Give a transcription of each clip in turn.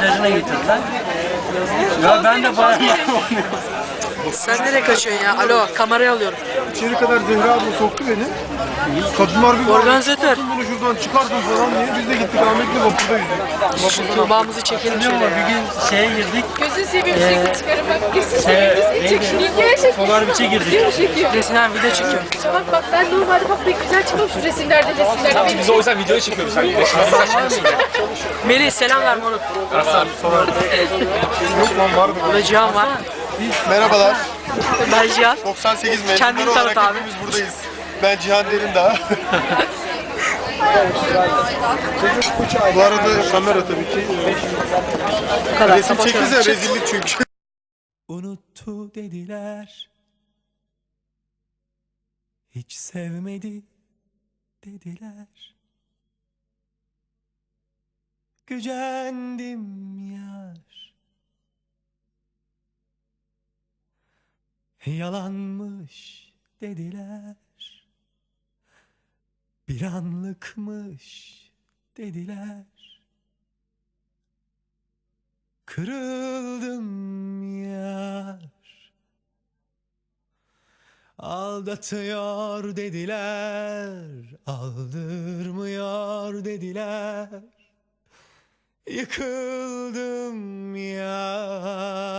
plajına getirdiler. Ya ben de bayağı Sen nereye kaçıyorsun ya? Alo kamerayı alıyorum. İçeri kadar Zehra abla soktu beni. Kadınlar bir Organizatör. "Çıkartın bunu şuradan çıkartın falan diye biz de gittik Ahmet'le vapurda yüzdük. Tuğba'mızı çekelim Biliyor musun? şöyle. Bir gün şeye girdik. Gözünü seveyim çıkarım bak. Gözünü Şey, seveyim çek neydi? şunu. Yine çek. Solar biçe girdik. Video mu çekiyor? Resmen video çekiyorum. Bak bak ben normalde bak ne güzel çıkmış şu resimlerde resimlerde. Benim Biz o yüzden videoyu çekiyoruz sen. Melih selam ver moruk. Osman vardı. Burada Cihan var. Merhabalar. Ben Cihan. 98 mezunları Kendini tanıt olarak abi. hepimiz buradayız. Ben Cihan Derindağ. Bu arada kamera tabii ki. Bu kadar. Resim Kapatıyorum. çektiğinizde rezillik çünkü. Unuttu dediler Hiç sevmedi dediler Gücendim yar Yalanmış dediler. Bir anlıkmış dediler. Kırıldım yar. Aldatıyor dediler. Aldırmıyor dediler. Yıkıldım yar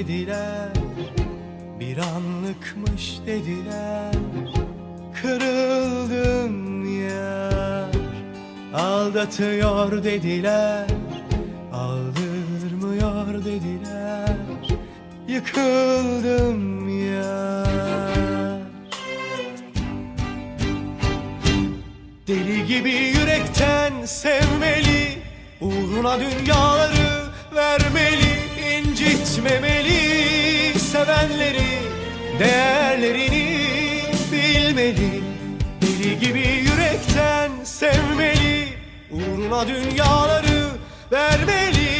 dediler. Bir anlıkmış dediler. Kırıldım yar. Aldatıyor dediler. Aldırmıyor dediler. Yıkıldım yar. Deli gibi yürekten sevmeli Uğruna dünyaları vermeli incitmemeli Sevenleri değerlerini bilmeli. Deli gibi yürekten sevmeli Uğruna dünyaları vermeli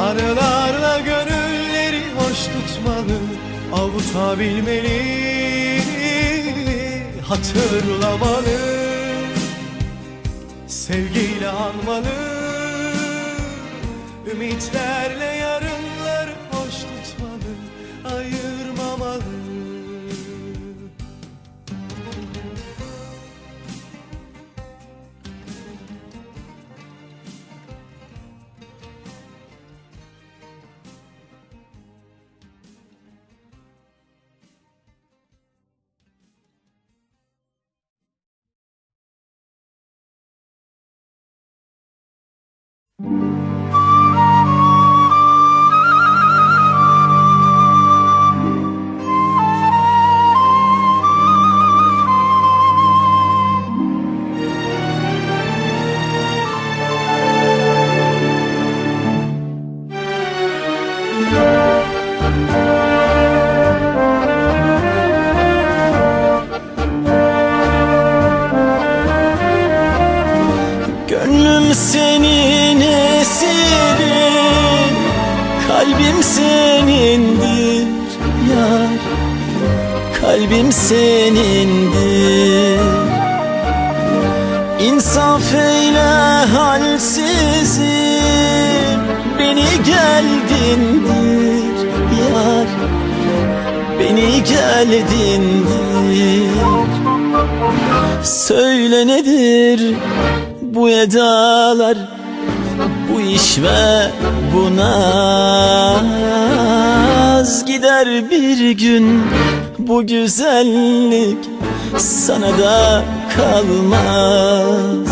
Arılarla gönülleri hoş tutmalı Avutabilmeli Hatırlamalı Sevgiyle anmalı Ümitlerle Gönlüm Kalbim senindir yar. Kalbim senindir. İnsaf eyle halsizim. Beni geldindir yar. Beni geldindir. Söyle nedir bu edalar iş ve bu naz Gider bir gün. Bu güzellik Sana da kalmaz